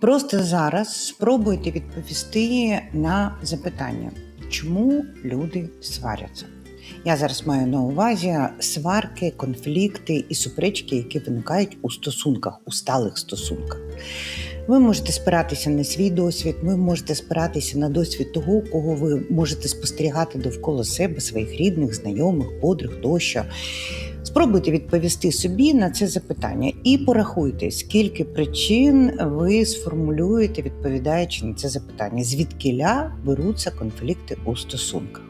Просто зараз спробуйте відповісти на запитання, чому люди сваряться. Я зараз маю на увазі сварки, конфлікти і суперечки, які виникають у стосунках, у сталих стосунках. Ви можете спиратися на свій досвід, ви можете спиратися на досвід того, кого ви можете спостерігати довкола себе, своїх рідних, знайомих, подруг тощо. Спробуйте відповісти собі на це запитання і порахуйте, скільки причин ви сформулюєте, відповідаючи на це запитання, звідкиля беруться конфлікти у стосунках.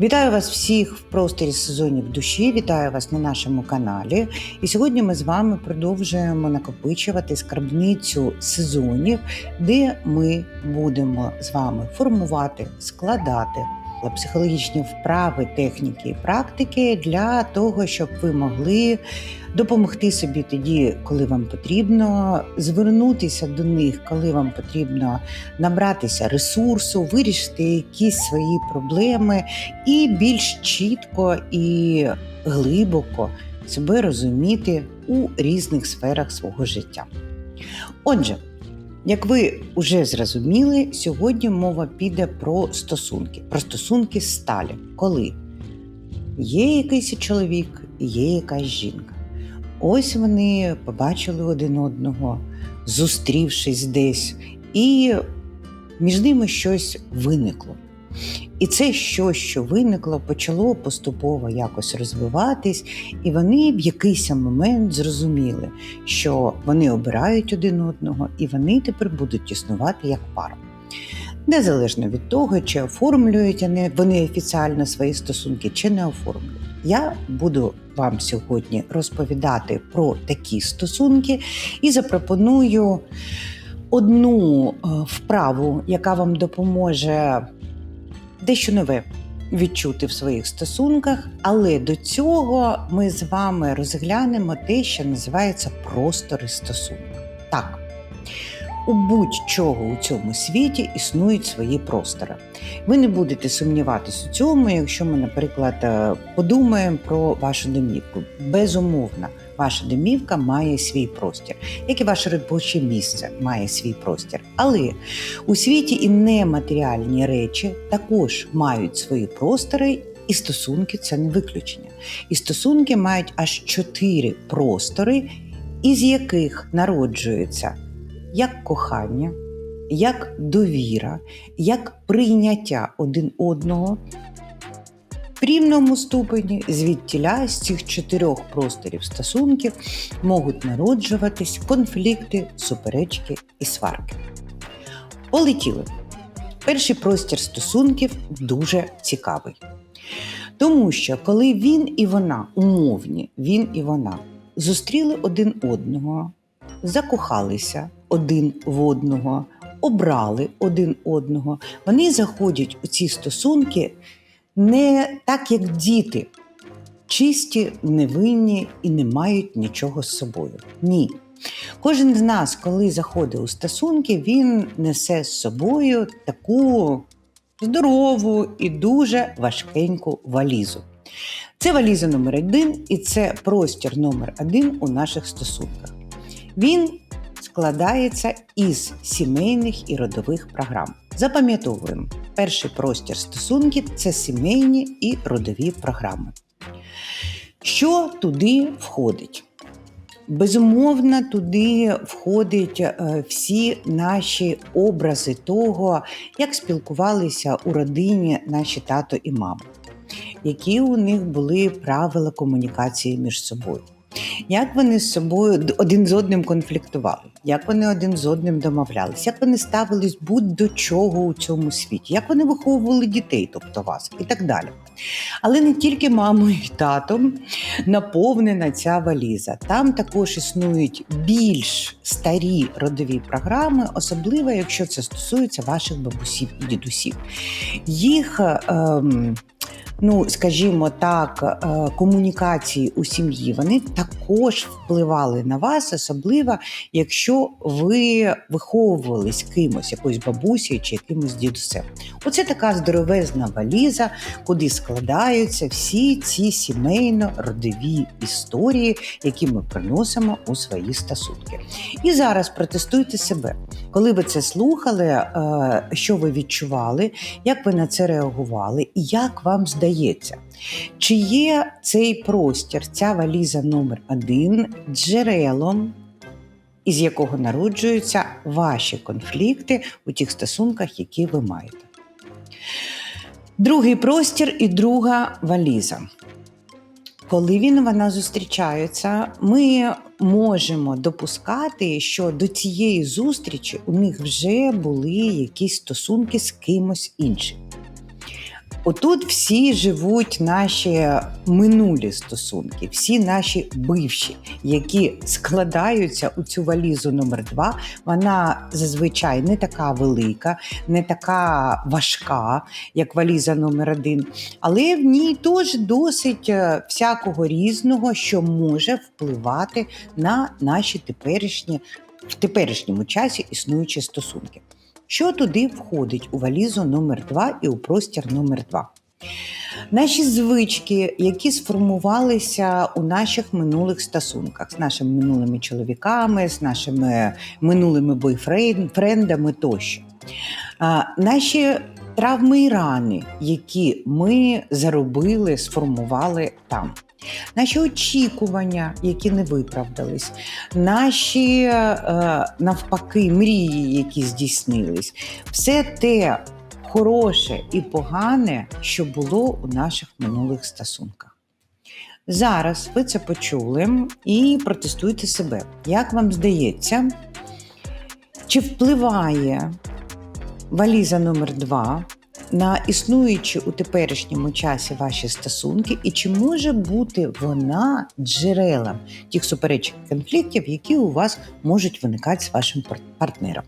Вітаю вас всіх в просторі сезонів душі. Вітаю вас на нашому каналі. І сьогодні ми з вами продовжуємо накопичувати скарбницю сезонів, де ми будемо з вами формувати, складати психологічні вправи, техніки і практики для того, щоб ви могли допомогти собі тоді, коли вам потрібно, звернутися до них, коли вам потрібно набратися ресурсу, вирішити якісь свої проблеми і більш чітко і глибоко себе розуміти у різних сферах свого життя. Отже, як ви вже зрозуміли, сьогодні мова піде про стосунки, про стосунки сталі, коли є якийсь чоловік, є якась жінка. Ось вони побачили один одного, зустрівшись десь, і між ними щось виникло. І це щось, що виникло, почало поступово якось розвиватись, і вони в якийсь момент зрозуміли, що вони обирають один одного, і вони тепер будуть існувати як пара. Незалежно від того, чи оформлюють вони- офіціально свої стосунки, чи не оформлюють. Я буду вам сьогодні розповідати про такі стосунки і запропоную одну е, вправу, яка вам допоможе дещо нове відчути в своїх стосунках, але до цього ми з вами розглянемо те, що називається простори стосунок. Так, у будь-чого у цьому світі існують свої простори. Ви не будете сумніватися у цьому, якщо ми, наприклад, е, подумаємо про вашу домівку. Безумовно, ваша домівка має свій простір, як і ваше робоче місце має свій простір. Але у світі і нематеріальні речі також мають свої простори, і стосунки це не виключення. І стосунки мають аж чотири простори, із яких народжується як кохання, як довіра, як прийняття один одного. В рівному ступені звідтіля з цих чотирьох просторів стосунків можуть народжуватись конфлікти, суперечки і сварки. Полетіли. Перший простір стосунків дуже цікавий. Тому що коли він і вона умовні, він і вона зустріли один одного, закохалися один в одного, обрали один одного, вони заходять у ці стосунки не так, як діти, чисті, невинні і не мають нічого з собою. Ні. Кожен з нас, коли заходить у стосунки, він несе з собою таку здорову і дуже важкеньку валізу. Це валіза номер один, і це простір номер один у наших стосунках. Він складається із сімейних і родових програм. Запам'ятовуємо, перший простір стосунків це сімейні і родові програми. Що туди входить? Безумовно, туди входять е, всі наші образи того, як спілкувалися у родині наші тато і мама, які у них були правила комунікації між собою. Як вони з собою один з одним конфліктували, як вони один з одним домовлялись, як вони ставились будь-до чого у цьому світі, як вони виховували дітей, тобто вас, і так далі. Але не тільки мамою і татом наповнена ця валіза. Там також існують більш старі родові програми, особливо якщо це стосується ваших бабусів і дідусів. Їх ем, ну, скажімо так, е, комунікації у сім'ї, вони також впливали на вас, особливо якщо ви виховувались кимось, якоюсь бабусею чи якимось дідусем. Оце така здоровезна валіза, куди складаються всі ці сімейно-родові історії, які ми приносимо у свої стосунки. І зараз протестуйте себе, коли ви це слухали, е, що ви відчували, як ви на це реагували, і як вам здається, чи є цей простір, ця валіза номер один джерелом, із якого народжуються ваші конфлікти у тих стосунках, які ви маєте? Другий простір і друга валіза. Коли він вона зустрічаються, ми можемо допускати, що до цієї зустрічі у них вже були якісь стосунки з кимось іншим. Отут всі живуть наші минулі стосунки, всі наші бивші, які складаються у цю валізу номер два. Вона зазвичай не така велика, не така важка, як валіза номер один, але в ній теж досить е, всякого різного, що може впливати на наші теперішні в теперішньому часі існуючі стосунки. Що туди входить у валізу номер 2 і у простір номер 2 Наші звички, які сформувалися у наших минулих стосунках з нашими минулими чоловіками, з нашими минулими бойфрендами тощо. Наші травми і рани, які ми заробили, сформували там наші очікування, які не виправдались, наші е, навпаки мрії, які здійснились, все те хороше і погане, що було у наших минулих стосунках. Зараз ви це почули і протестуйте себе. Як вам здається, чи впливає валіза номер 2 на існуючі у теперішньому часі ваші стосунки, і чи може бути вона джерелом тих суперечок конфліктів, які у вас можуть виникати з вашим партнером?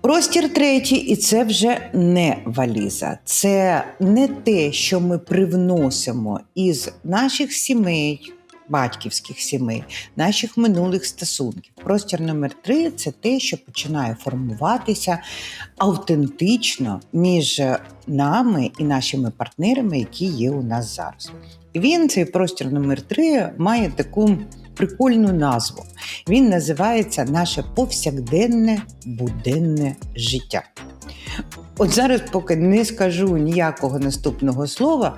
Простір третій, і це вже не валіза. Це не те, що ми привносимо із наших сімей, батьківських сімей, наших минулих стосунків. Простір номер три це те, що починає формуватися автентично між нами і нашими партнерами, які є у нас зараз. Він, цей простір номер три, має таку прикольну назву. Він називається Наше повсякденне буденне життя. От зараз, поки не скажу ніякого наступного слова,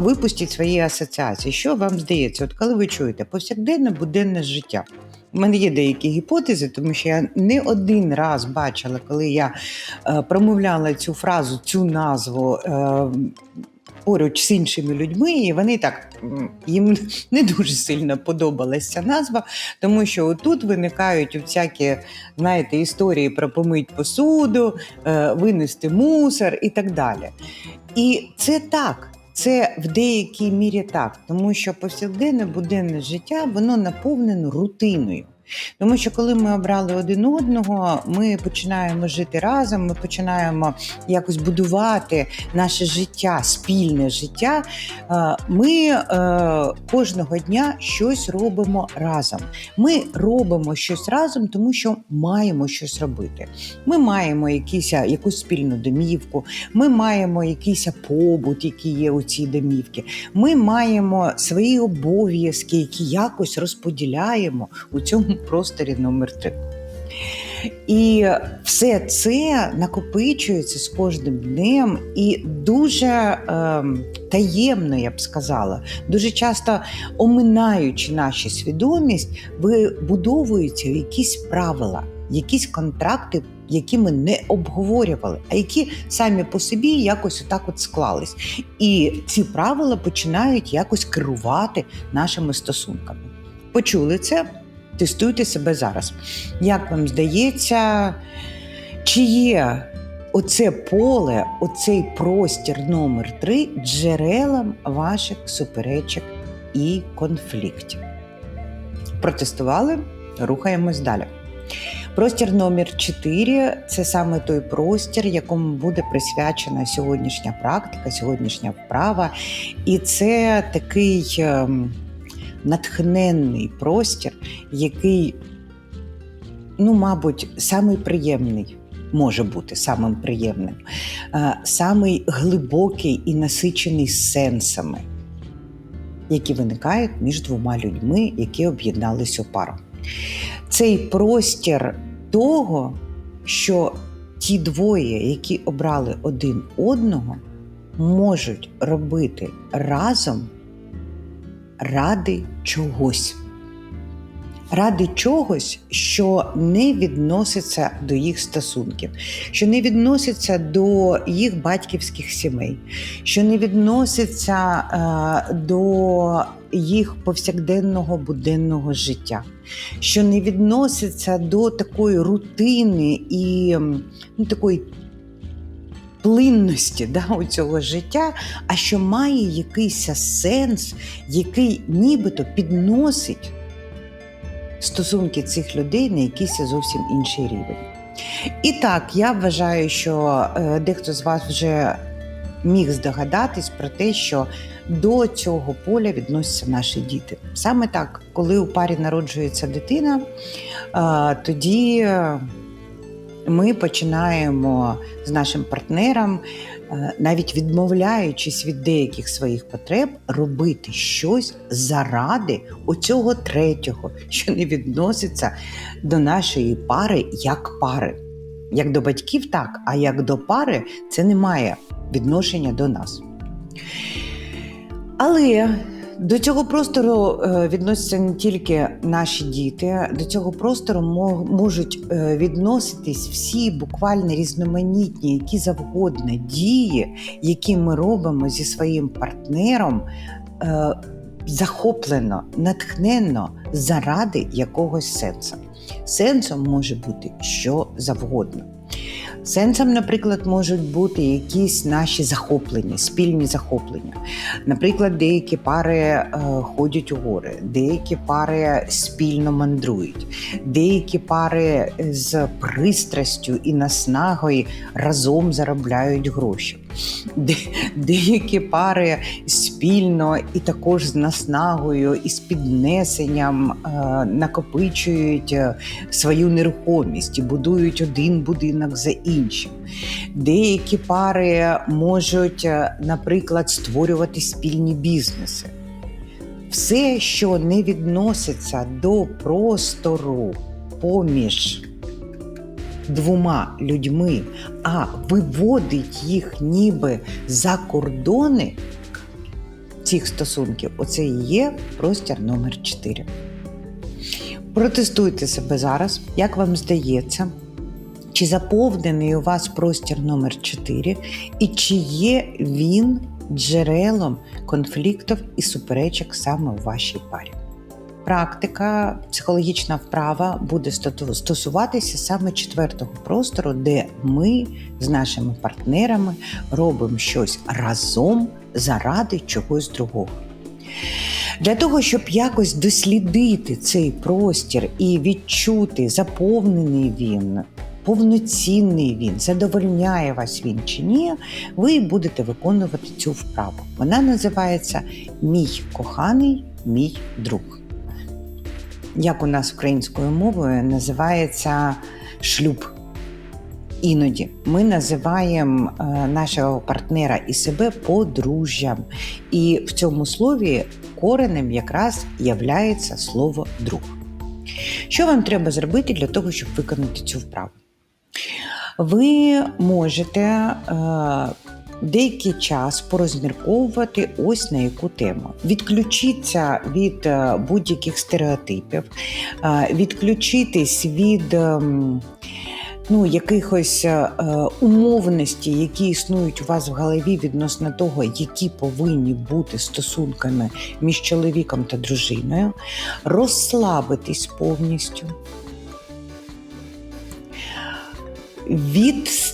випустіть свої асоціації. Що вам здається, от коли ви чуєте повсякденне буденне життя? У мене є деякі гіпотези, тому що я не один раз бачила, коли я е, промовляла цю фразу, цю назву е, поруч з іншими людьми, і вони так їм не дуже сильно подобалася назва, тому що тут виникають всякі знаєте, історії про помить посуду, е, винести мусор і так далі. І це так. Це в деякій мірі так, тому що повсякденне буденне життя воно наповнено рутиною. Тому що коли ми обрали один одного, ми починаємо жити разом, ми починаємо якось будувати наше життя, спільне життя. Е, ми е, кожного дня щось робимо разом. Ми робимо щось разом, тому що маємо щось робити. Ми маємо якісь, якусь спільну домівку, ми маємо якийсь побут, який є у цій домівці. Ми маємо свої обов'язки, які якось розподіляємо у цьому просторі номер 3 І все це накопичується з кожним днем і дуже е, таємно, я б сказала, дуже часто оминаючи нашу свідомість, вибудовуються якісь правила, якісь контракти, які ми не обговорювали, а які самі по собі якось отак от склались. І ці правила починають якось керувати нашими стосунками. Почули це? Тестуйте себе зараз. Як вам здається, чи є оце поле, оцей простір номер 3 джерелом ваших суперечок і конфліктів? Протестували? Рухаємось далі. Простір номер 4 це саме той простір, якому буде присвячена сьогоднішня практика, сьогоднішня вправа. І це такий ем, натхненний простір, який, ну, мабуть, самий приємний. Може бути самим приємним, самий глибокий і насичений сенсами, які виникають між двома людьми, які об'єднались у пару. Цей простір того, що ті двоє, які обрали один одного, можуть робити разом ради чогось. Ради чогось, що не відноситься до їх стосунків, що не відноситься до їх батьківських сімей, що не відноситься е, до їх повсякденного буденного життя, що не відноситься до такої рутини і ну, такої плинності да, у цього життя, а що має якийсь сенс, який нібито підносить стосунки цих людей на якийсь зовсім інший рівень. І так, я вважаю, що е, дехто з вас вже міг здогадатись про те, що до цього поля відносяться наші діти. Саме так, коли у парі народжується дитина, е, тоді ми починаємо з нашим партнером, е, навіть відмовляючись від деяких своїх потреб, робити щось заради оцього третього, що не відноситься до нашої пари як пари. Як до батьків, так, а як до пари це не має відношення до нас. Але до цього простору е, відносяться не тільки наші діти, до цього простору мо- можуть е, відноситись всі буквально різноманітні, які завгодно дії, які ми робимо зі своїм партнером. е, Захоплено, натхненно заради якогось сенсу. Сенсом може бути що завгодно. Сенсом, наприклад, можуть бути якісь наші захоплення, спільні захоплення. Наприклад, деякі пари е, ходять у гори, деякі пари спільно мандрують, деякі пари з пристрастю і наснагою разом заробляють гроші. Де, деякі пари спільно і також з наснагою і з піднесенням е, накопичують е, свою нерухомість і будують один будинок за іншим. Деякі пари можуть, е, наприклад, створювати спільні бізнеси. Все, що не відноситься до простору поміж двома людьми, а виводить їх ніби за кордони цих стосунків, оце і є простір номер 4. Протестуйте себе зараз, як вам здається, чи заповнений у вас простір номер 4 і чи є він джерелом конфліктів і суперечок саме у вашій парі. Практика, психологічна вправа буде стосуватися саме четвертого простору, де ми з нашими партнерами робимо щось разом заради чогось другого. Для того, щоб якось дослідити цей простір і відчути, заповнений він, повноцінний він, задовольняє вас він чи ні, ви будете виконувати цю вправу. Вона називається Мій коханий, мій друг. Як у нас українською мовою називається шлюб. Іноді ми називаємо е, нашого партнера і себе подружжям. І в цьому слові коренем якраз являється слово друг. Що вам треба зробити для того, щоб виконати цю вправу? Ви можете е, деякий час порозмірковувати ось на яку тему. Відключіться від е, будь-яких стереотипів, е, відключитись від. ем, Ну, якихось е, умовностей, які існують у вас в голові відносно того, які повинні бути стосунками між чоловіком та дружиною, розслабитись повністю,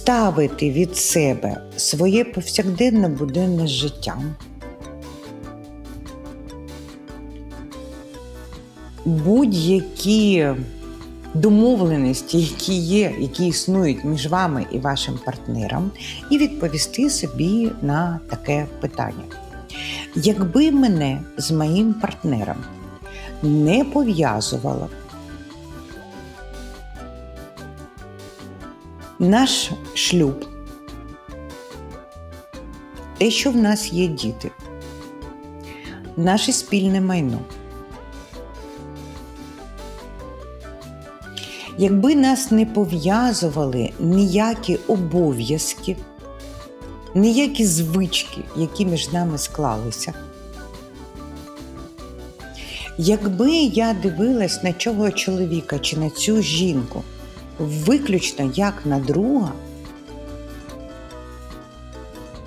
відставити від себе своє повсякденне буденне життя. Будь-які домовленості, які є, які існують між вами і вашим партнером, і відповісти собі на таке питання. Якби мене з моїм партнером не пов'язувало наш шлюб, те, що в нас є діти, наше спільне майно. Якби нас не пов'язували ніякі обов'язки, ніякі звички, які між нами склалися. Якби я дивилась на цього чоловіка чи на цю жінку виключно як на друга,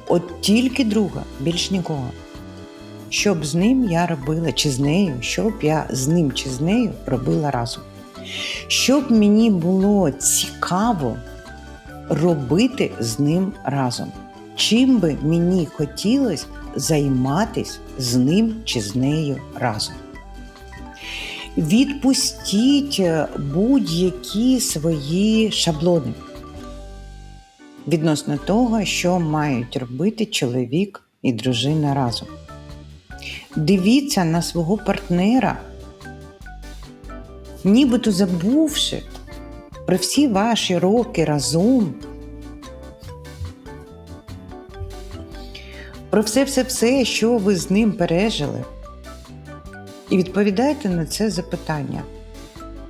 от тільки друга, більш нікого. Що б з ним я робила, чи з нею, що б я з ним чи з нею робила разом. Щоб мені було цікаво робити з ним разом. Чим би мені хотілося займатися з ним чи з нею разом. Відпустіть е, будь-які свої шаблони відносно того, що мають робити чоловік і дружина разом. Дивіться на свого партнера, нібито забувши про всі ваші роки разом. Про все-все-все, що ви з ним пережили. І відповідайте на це запитання,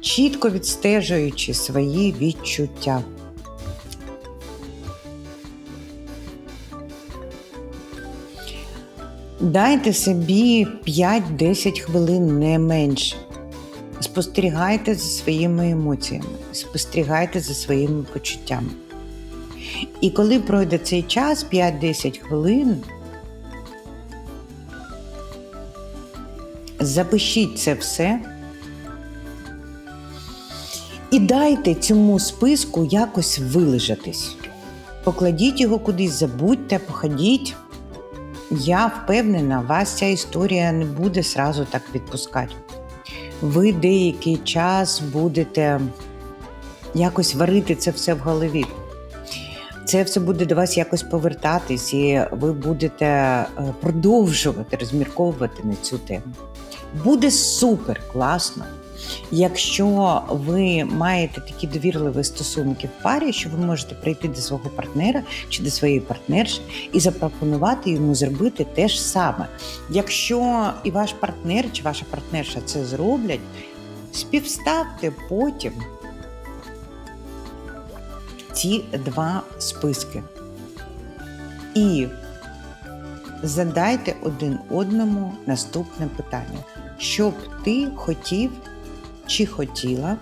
чітко відстежуючи свої відчуття. Дайте собі 5-10 хвилин не менше. Спостерігайте за своїми емоціями, спостерігайте за своїми почуттями. І коли пройде цей час, 5-10 хвилин, запишіть це все і дайте цьому списку якось вилежатись. Покладіть його кудись, забудьте, походіть. Я впевнена, вас ця історія не буде сразу так відпускати. Ви деякий час будете якось варити це все в голові. Це все буде до вас якось повертатись, і ви будете е, продовжувати розмірковувати на цю тему. Буде супер класно, якщо ви маєте такі довірливі стосунки в парі, що ви можете прийти до свого партнера чи до своєї партнерші і запропонувати йому зробити те ж саме. Якщо і ваш партнер чи ваша партнерша це зроблять, співставте потім ці два списки. І задайте один одному наступне питання. Що б ти хотів чи хотіла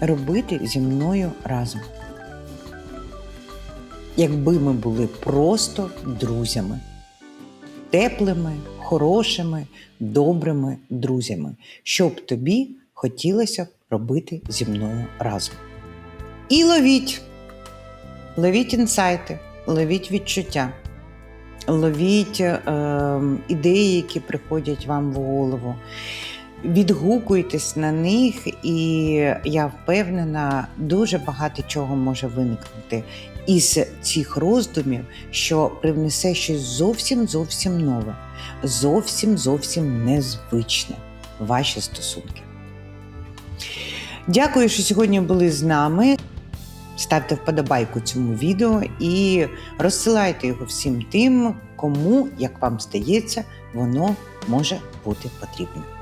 робити зі мною разом? Якби ми були просто друзями, теплими, хорошими, добрими друзями, що б тобі хотілося б робити зі мною разом? І ловіть, ловіть інсайти, ловіть відчуття ловіть е, ідеї, які приходять вам в голову. Відгукуйтесь на них, і я впевнена, дуже багато чого може виникнути із цих роздумів, що привнесе щось зовсім зовсім нове, зовсім зовсім незвичне ваші стосунки. Дякую, що сьогодні були з нами. Ставте вподобайку цьому відео і розсилайте його всім тим, кому, як вам здається, воно може бути потрібним.